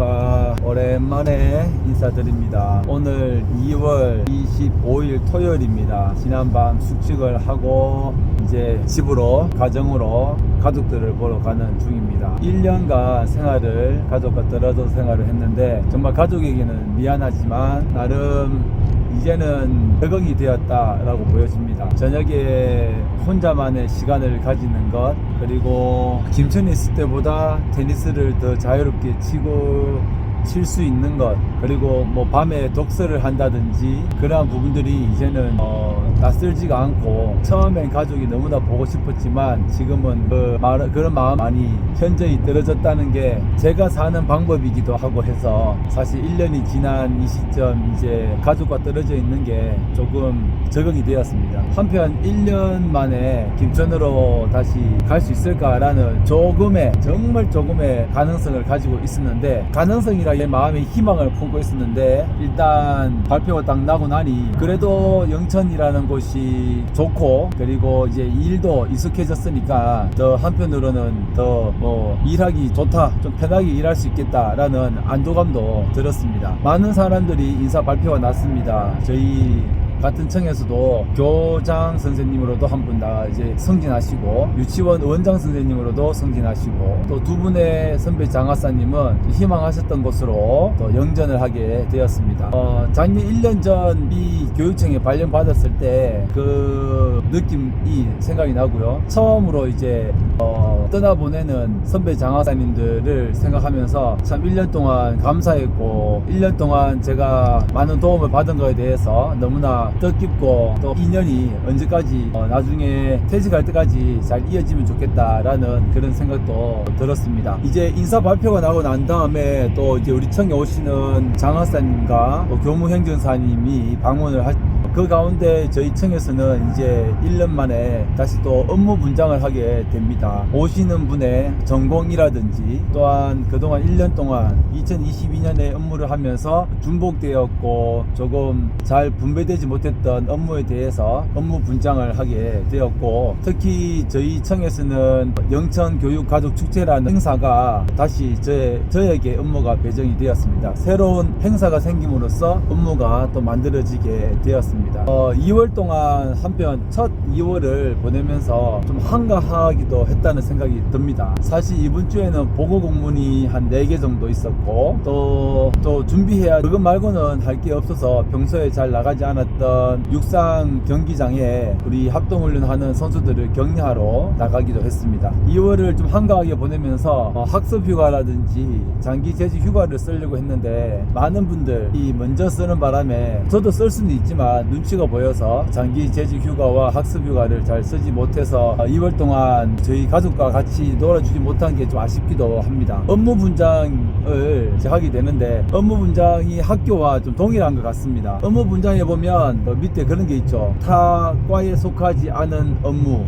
안녕하십니까 오랜만에 인사드립니다. 오늘 2월 25일 토요일입니다. 지난밤 숙직을 하고 이제 집으로 가정으로 가족들을 보러 가는 중입니다. 1년간 생활을 가족과 떨어져 생활을 했는데 정말 가족에게는 미안하지만 나름 이제는 적응이 되었다라고 보여집니다. 저녁에 혼자만의 시간을 가지는 것 그리고 김천에 있을 때보다 테니스를 더 자유롭게 치고 칠 수 있는 것 그리고 뭐 밤에 독서를 한다든지 그러한 부분들이 이제는 어, 낯설지가 않고 처음엔 가족이 너무나 보고 싶었지만 지금은 그 말, 그런 마음 많이 현저히 떨어졌다는 게 제가 사는 방법이기도 하고 해서 사실 1년이 지난 이 시점 이제 가족과 떨어져 있는 게 조금 적응이 되었습니다. 한편 1년 만에 김천으로 다시 갈 수 있을까라는 조금의 정말 조금의 가능성을 가지고 있었는데 가능성이라 내 마음에 희망을 품고 있었는데 일단 발표가 딱 나고 나니 그래도 영천이라는 곳이 좋고 그리고 이제 일도 익숙해졌으니까 더 한편으로는 더 뭐 일하기 좋다 좀 편하게 일할 수 있겠다라는 안도감도 들었습니다. 많은 사람들이 인사 발표가 났습니다. 저희 같은 청에서도 교장 선생님으로도 한 분 다 이제 승진하시고 유치원 원장 선생님으로도 승진하시고 또 두 분의 선배 장하사님은 희망하셨던 곳으로 또 영전을 하게 되었습니다. 어, 작년 1년 전 이 교육청에 발령 받았을 때 그 느낌이 생각이 나고요. 처음으로 이제 어, 떠나보내는 선배 장하사님들을 생각하면서 참 1년 동안 감사했고 1년 동안 제가 많은 도움을 받은 거에 대해서 너무나 뜻깊고 또 인연이 언제까지 어, 나중에 퇴직할 때까지 잘 이어지면 좋겠다라는 그런 생각도 들었습니다. 이제 인사 발표가 나고 난 다음에 또 이제 우리 청에 오시는 장하사님과 또 교무행정사님이 방문을 할 그 가운데 저희 청에서는 이제 1년 만에 다시 또 업무 분장을 하게 됩니다. 오시는 분의 전공이라든지 또한 그동안 1년 동안 2022년에 업무를 하면서 중복되었고 조금 잘 분배되지 못했던 업무에 대해서 업무 분장을 하게 되었고 특히 저희 청에서는 영천 교육 가족 축제라는 행사가 다시 저, 저에게 업무가 배정이 되었습니다. 새로운 행사가 생김으로써 업무가 또 만들어지게 되었습니다. 어, 2월 동안 한편 첫 2월을 보내면서 좀 한가하기도 했다는 생각이 듭니다. 사실 이번 주에는 보고 공문이 한 4개 정도 있었고 또, 또 준비해야 그것 말고는 할 게 없어서 평소에 잘 나가지 않았던 육상 경기장에 우리 합동훈련 하는 선수들을 격려하러 나가기도 했습니다. 2월을 좀 한가하게 보내면서 어, 학습 휴가라든지 장기 재직 휴가를 쓰려고 했는데 많은 분들이 먼저 쓰는 바람에 저도 쓸 수는 있지만 눈치가 보여서 장기 재직 휴가와 학습 휴가를 잘 쓰지 못해서 2월 동안 저희 가족과 같이 놀아주지 못한 게 좀 아쉽기도 합니다. 업무 분장을 하게 되는데 업무 분장이 학교와 좀 동일한 것 같습니다. 업무 분장에 보면 뭐 밑에 그런 게 있죠. 타 과에 속하지 않은 업무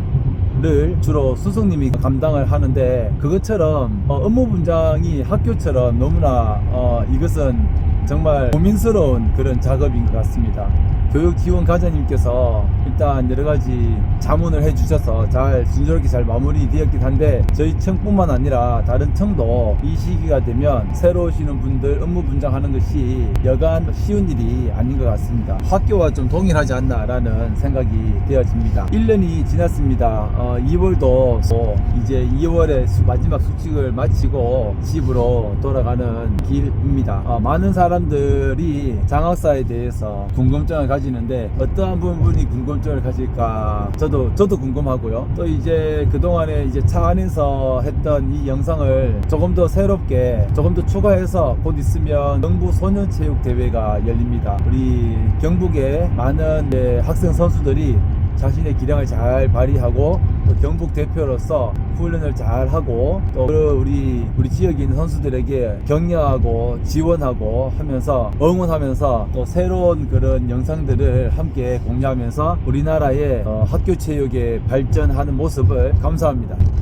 를 주로 수석님이 감당을 하는데 그것처럼 어, 업무 분장이 학교처럼 너무나 어, 이것은 정말 고민스러운 그런 작업인 것 같습니다. 교육 지원 가자님께서 일단 여러 가지 자문을 해주셔서 잘 순조롭게 잘 마무리되었긴 한데 저희 청뿐만 아니라 다른 청도 이 시기가 되면 새로 오시는 분들 업무 분장하는 것이 여간 쉬운 일이 아닌 것 같습니다. 학교와 좀 동일하지 않나라는 생각이 되어집니다. 1년이 지났습니다. 어, 2월도 이제 2월에 마지막 숙직을 마치고 집으로 돌아가는 길입니다. 어, 많은 사람들이 장학사에 대해서 궁금증을 가지 는데 어떠한 부분이 궁금증을 가질까 저도 저도 궁금하고요. 또 이제 그 동안에 이제 차 안에서 했던 이 영상을 조금 더 새롭게 조금 더 추가해서 곧 있으면 경부 소년 체육 대회가 열립니다. 우리 경북의 많은 네, 학생 선수들이 자신의 기량을 잘 발휘하고 또 경북 대표로서 훈련을 잘 하고 또 우리 우리 지역에 있는 선수들에게 격려하고 지원하고 하면서 응원하면서 또 새로운 그런 영상들을 함께 공유하면서 우리나라의 어, 학교 체육의 발전하는 모습을 감사합니다.